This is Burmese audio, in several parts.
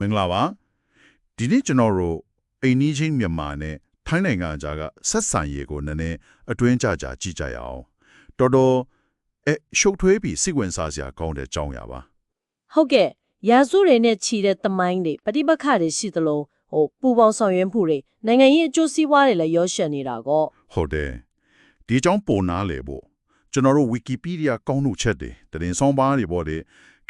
မင်္ဂလာပါဒီနေ့ကျွန်တော်တို့အိမ်နီးချင်းမြန်မာနဲ့ထိုင်းနိုင်ငံကြားကဆက်ဆံရေးကိုနည်းနည်းအတွင်းကြကြကြည့်ကြရအောင်တော်တော်အဲရှုပ်ထွေးပြီးစိတ်ဝင်စားစရာကောင်းတဲ့အကြောင်းအရာပါဟုတ်ကဲ့ရာစုတွေနဲ့ခြီတဲ့တမိုင်းတွေပฏิပက္ခတွေရှိသလိုဟိုပူပေါင်းဆောင်ရွက်မှုတွေနိုင်ငံရေးအကျိုးစီးပွားတွေလည်းရောရှက်နေတာကောဟုတ်တယ်ဒီအကြောင်းပုံနာလေဖို့ကျွန်တော်တို့ Wikipedia ကောင်းလို့ချက်တွေတရင်ဆောင်ပါတွေပေါ့လေ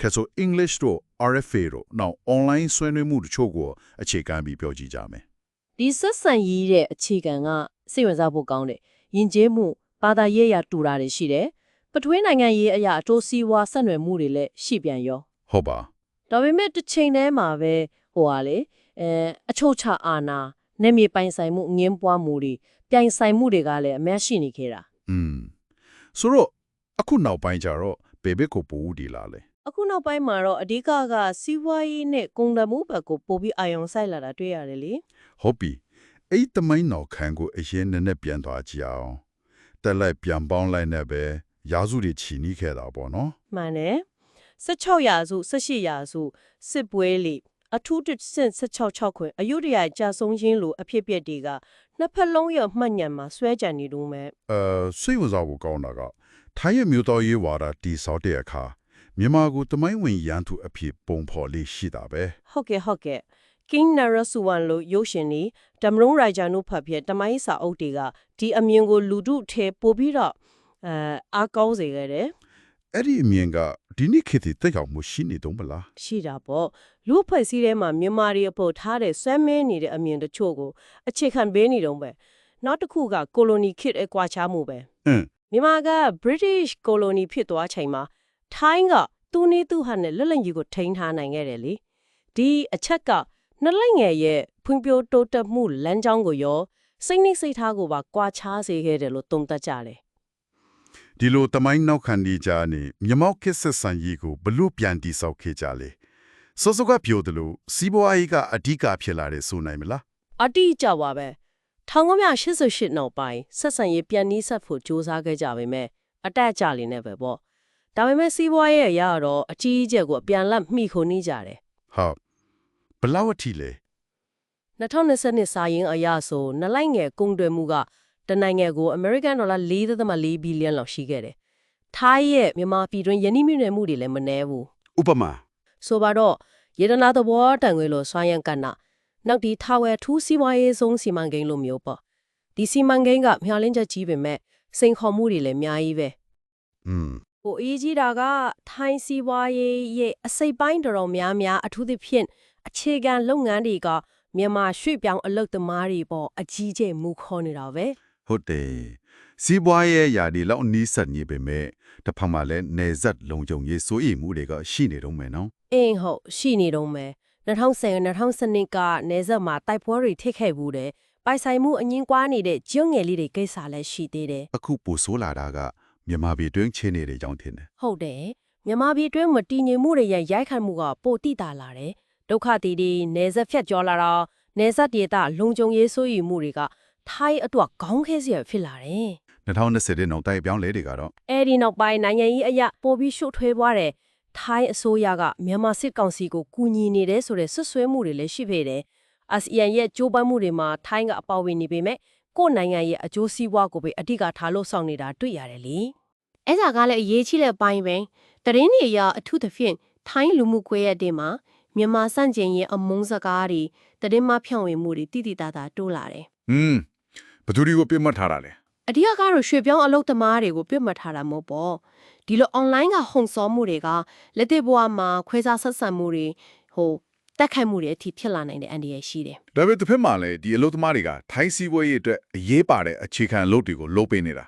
ခဲဆို English တို့ RFA တို့နောက် online ဆွေးနွေးမှုတချို့ကိုအခြေခံပြီးပြောကြည့်ကြမယ်ဒီဆက်ဆံရေးတဲ့အခြေခံကစိတ်ဝင်စားဖို့ကောင်းတယ်ယဉ်ကျေးမှုဘာသာရေးအရာတူတာတွေရှိတယ်ပထွေးနိုင်ငံရေးအရာအကျိုးစီးပွားဆက်နွယ်မှုတွေလည်းရှိပြန်ရောဟုတ်ပါဒါပေမဲ့တစ်ချိန်တည်းမှာပဲဟိုဟာလေအဲအချုပ်ချအာဏာနဲ့မြေပိုင်ဆိုင်မှုအငင်းပွားမှုတွေပြိုင်ဆိုင်မှုတွေကလည်းအများရှိနေခဲ့တာอืมဆိုတော့အခုနောက်ပိုင်းကျတော့ဘေဘစ်ကိုပူဦးဒီလာလေ အခုနောက်ပိုင်းမှာတော့အဓိကကစီးပွားရေးနဲ့ကုန်သွယ်မှုဘက်ကိုပို့ပြီးအာရုံစိုက်လာတာတွေ့ရတယ်လေဟုတ်ပြီအဲ့ဒီတမိုင်းနောက်ခန်းကိုအရင်နည်းနည်းပြန်သွားကြည့်အောင်တက်လိုက်ပြန်ပေါင်းလိုက်နဲ့ပဲရာစုတွေချီနီးခဲ့တာပေါ့နော်မှန်တယ်16ရာစု18ရာစုစစ်ပွဲလေအထူးတစ်ဆင့်16 6ခွင်အယုဒရာကြာဆုံးခြင်းလိုအဖြစ်အပျက်တွေကနှစ်ဖက်လုံးရမှတ်ညံမှာဆွဲကြံနေတော့မယ်အဲစိတ်ဝင်စားဖို့ကောင်းတာကထိုင်းရဲ့မြို့တော်ရေးဝါဒတီဆောက်တဲ့အခါ မြန်မာကိုတမိုင်းဝင်ရန်သူအဖြစ်ပုံဖော်လေးရှိတာပဲဟုတ်ကဲ့ဟုတ်ကဲ့ King Narasuwan လို့ရုပ်ရှင်နေဒမရုံရိုက်ဂျာနုဖတ်ပြတမိုင်းစာအုပ်တွေကဒီအမြင်ကိုလူထုထဲပို့ပြီးတော့အဲအားကောင်းစေခဲ့တယ်အဲ့ဒီအမြင်ကဒီနေ့ခေတ်ထိတက်ရောက်မှုရှိနေတော့မလားရှိတာပေါ့လူ့အဖွဲ့အစည်းထဲမှာမြန်မာတွေအပေါ်ထားတဲ့ဆွဲမင်းနေတဲ့အမြင်တချို့ကိုအခြေခံပေးနေတော့ပဲနောက်တစ်ခုကကိုလိုနီခေတ်အကွာခြားမှုပဲအင်းမြန်မာက British colony ဖြစ်သွားချိန်မှာ ထိုင်းကသူနေသူဟာနဲ့လွတ်လပ်ရေးကိုထိန်းထားနိုင်ခဲ့တယ်လေဒီအချက်ကနှစ်လိုက်ငယ်ရဲ့ဖွံ့ဖြိုးတိုးတက်မှုလမ်းကြောင်းကိုရောစိတ်နှိမ့်စိတ်ထားကိုပါကွာခြားစေခဲ့တယ်လို့သုံးသပ်ကြတယ်ဒီလိုတမိုင်းနောက်ခံဒီကြနေမြမောက်ခစ်ဆက်ဆန်ရေးကိုဘလို့ပြန်တိဆောက်ခဲ့ကြလေစောစောကပြောတယ်လို့စီးပွားရေးကအဓိကဖြစ်လာတယ်ဆိုနိုင်မလားအတိအကျပါပဲ1988နောက်ပိုင်းဆက်ဆံရေးပြန်နှီးဆက်ဖို့စ조사ခဲ့ကြပေမဲ့အတက်အကျလေးနဲ့ပဲပေါ့ ဒါပေမဲ့စီးပွားရေးအရာတော့အကြီးအကျယ်ကိုအပြန်လက်မှီခိုနေကြတယ်ဟုတ်ဘလောက်အထိလဲ2020စာရင်းအရဆိုနလိုက်ငယ်ကုန်တွယ်မှုကတနိုင်ငံကို American Dollar 4.4ဘီလီယံလောက်ရှိခဲ့တယ်။ထိုင်းရဲ့မြန်မာပြည်တွင်းယင်းနှိမ့်မြင့်မှုတွေလည်းမနှဲဘူးဥပမာ။ဆိုပါတော့ယေဒနာသဘောတန်ငွေလိုစွမ်းရန်ကဏ္ဍနောက်ဒီထာဝယ်ထူးစီးပွားရေးဆုံးစီမံကိန်းလိုမျိုးပေါ့။ဒီစီမံကိန်းကမျှော်လင့်ချက်ကြီးပေမဲ့စိန်ခေါ်မှုတွေလည်းအများကြီးပဲอืม။ ဟိုအရေးကြီးတာကထိုင်းစီးပွားရေးရဲ့အစိပ်ပိုင်းတော်တော်များများအထူးသဖြင့်အခြေခံလုပ်ငန်းတွေကမြန်မာရွှေ့ပြောင်းအလုပ်သမားတွေပေါ့အကြီးကျယ်မူခေါ်နေတာပဲဟုတ်တယ်စီးပွားရေးယာဒီလောက်နီးစပ်နေပေမဲ့တစ်ဖက်မှာလည်းနေဆက်လုံခြုံရေးစိုးရိမ်မှုတွေကရှိနေတော့မယ်နော်အင်းဟုတ်ရှိနေတော့မယ်2010 2012ကနေဆက်မှာတိုက်ပွဲတွေထိခဲ့ဘူးတယ်ပိုင်ဆိုင်မှုအငင်းကွာနေတဲ့ကျွန်းငယ်လေးတွေကိစ္စလည်းရှိသေးတယ်အခုပိုဆိုးလာတာက မြန်မာပြည်တွင်းချင်းနေတဲ့ကြောင်းထင်တယ်ဟုတ်တယ်မြန်မာပြည်အတွင်းမတည်ငြိမ်မှုတွေရဲ့ရိုက်ခတ်မှုကပိုတိတာလာတယ်ဒုက္ခတီတွေနေဆက်ဖြတ်ကျော်လာတော့နေဆက်ဒေတာလုံခြုံရေးစိုးရိမ်မှုတွေကထိုင်းအတွက်ခေါင်းခဲစရာဖြစ်လာတယ်2020တဲ့နောက်တိုက်ပြောင်းလဲတွေကတော့အဲ့ဒီနောက်ပိုင်းနိုင်ငံရေးအရာပိုပြီးရှုပ်ထွေးသွားတယ်ထိုင်းအစိုးရကမြန်မာစစ်ကောင်စီကိုကူညီနေတယ်ဆိုတဲ့ဆွဆွဲမှုတွေလည်းရှိပေတယ်အာဆီယံရဲ့ကြိုးပမ်းမှုတွေမှာထိုင်းကအပါဝင်နေပေမဲ့ကိုယ့်နိုင်ငံရဲ့အကျိုးစီးပွားကိုပဲအဓိကထားလို့ဆောင်နေတာတွေ့ရတယ်လေ အဲ့ဒါကလည်းအရေးကြီးတဲ့ပိုင်းပဲတရင်တွေအရအထူးသဖြင့်ထိုင်းလူမှုကွဲရဲ့တင်မှာမြန်မာစန့်ကျင်ရဲ့အမုန်းစကားတွေတရင်မဖြန့်ဝေမှုတွေတိတိတသားတိုးလာတယ်อืมဘယ်သူတွေကိုပြစ်မှတ်ထားတာလဲအဓိကကတော့ရွှေပြောင်းအလုပ်သမားတွေကိုပြစ်မှတ်ထားတာမဟုတ်ပေါ့ဒီလို online ကဟုန်စောမှုတွေကလက်တွေ့ဘဝမှာခွဲခြားဆက်ဆံမှုတွေဟိုတက်ခိုက်မှုတွေအထိဖြစ်လာနိုင်တဲ့အန္တရာယ်ရှိတယ်ဒါပေမဲ့တစ်ဖက်မှာလည်းဒီအလုပ်သမားတွေကထိုင်းစီးပွားရေးအတွက်အရေးပါတဲ့အခြေခံအလုပ်တွေကိုလုပ်ပေးနေတာ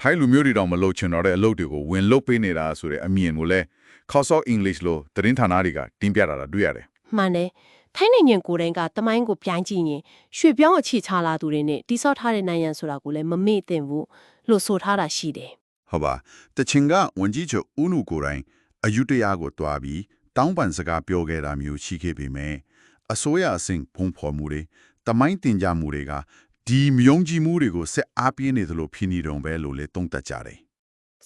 ထိုင်းလူမျိုးတွေတော့မလုပ်ချင်တော့တဲ့အလုပ်တွေကိုဝင်လုပ်ပေးနေတာဆိုတဲ့အမြင်ကိုလည်း Course of English လို့သတင်းဌာနတွေကတင်ပြတာတာတွေ့ရတယ်မှန်တယ်ထိုင်းနိုင်ငံကိုယ်တိုင်ကတမိုင်းကိုပြိုင်းကြည့်ရင်ရွှေပြောင်းအခြေချလာသူတွေနဲ့တိစော့ထားတဲ့နိုင်ငံဆိုတာကိုလည်းမမေ့သင့်ဘူးလို့ဆိုထားတာရှိတယ်ဟုတ်ပါတချင်ကဝန်ကြီးချုပ်ဦးနုကိုယ်တိုင်အယူတရားကိုတွားပြီးတောင်းပန်စကားပြောခဲ့တာမျိုးရှိခဲ့ပေမဲ့အစိုးရအဆင့်ဖုံးဖော်မှုတွေတမိုင်းတင်ကြမှုတွေက ဒီမြုံကြည်မှုတွေကိုဆက်အားပြင်းနေသလိုဖြစ်နေတော့ပဲလို့လေတုံ့တက်ကြတယ်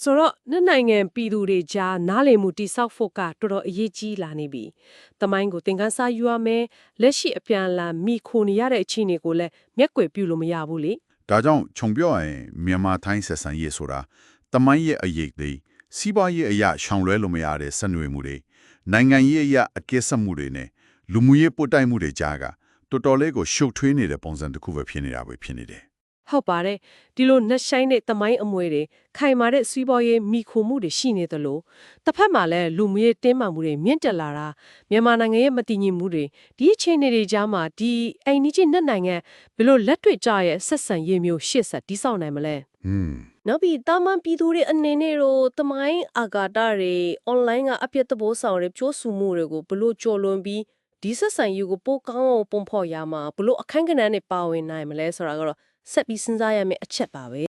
ဆိုတော့နှစ်နိုင်ငံပြည်သူတွေကြားနားလည်မှုတိဆောက်ဖို့ကတော်တော်အရေးကြီးလာနေပြီ။တမိုင်းကိုသင်ခန်းစာယူရမယ်။လက်ရှိအပြန်အလှန်မိခိုနေရတဲ့အခြေအနေကိုလည်းမျက်ကွယ်ပြုလို့မရဘူးလေဒါကြောင့်ခြုံပြောရရင်မြန်မာထိုင်းဆက်ဆံရေးဆိုတာတမိုင်းရဲ့အရေးတွေစီးပွားရေးအရာရှောင်လွဲလို့မရတဲ့ဆက်နွယ်မှုတွေနိုင်ငံရေးအရာအကဲဆက်မှုတွေနဲ့လူမှုရေးပို့တိုက်မှုတွေကြားက တော်တော်လေးကိုရှုပ်ထွေးနေတဲ့ပုံစံတစ်ခုပဲဖြစ်နေတာပဲဖြစ်နေတယ်။ဟုတ်ပါတယ်။ဒီလိုနှက်ဆိုင်တဲ့တမိုင်းအမွေတွေခိုင်မာတဲ့စီးပွားရေးမိခိုမှုတွေရှိနေသလိုတစ်ဖက်မှာလည်းလူမျိုးရေးတင်းမာမှုတွေမြင့်တက်လာတာမြန်မာနိုင်ငံရဲ့မတည်ငြိမ်မှုတွေဒီအခြေအနေတွေကြားမှာဒီအိမ်နီးချင်းနှစ်နိုင်ငံဘယ်လိုလက်တွေ့ကြရဲ့ဆက်ဆံရေးမျိုးရှေ့ဆက်တိဆောက်နိုင်မလဲ။ဟွန်းနောက်ပြီးတာမန်ပြည်သူတွေအနေနဲ့တော့တမိုင်းအာဂါတာတွေ online ကအပြတ်တဘောဆောင်တွေပြောဆိုမှုတွေကိုဘလို့ကြော်လွန်ပြီး ဒီဆက်ဆံရေးကိုပိုကောင်းအောင်ပုံဖော်ရမှာဘလို့အခန်းကဏ္ဍနဲ့ပါဝင်နိုင်မလဲဆိုတာကတော့ဆက်ပြီးစဉ်းစားရမယ့်အချက်ပါပဲ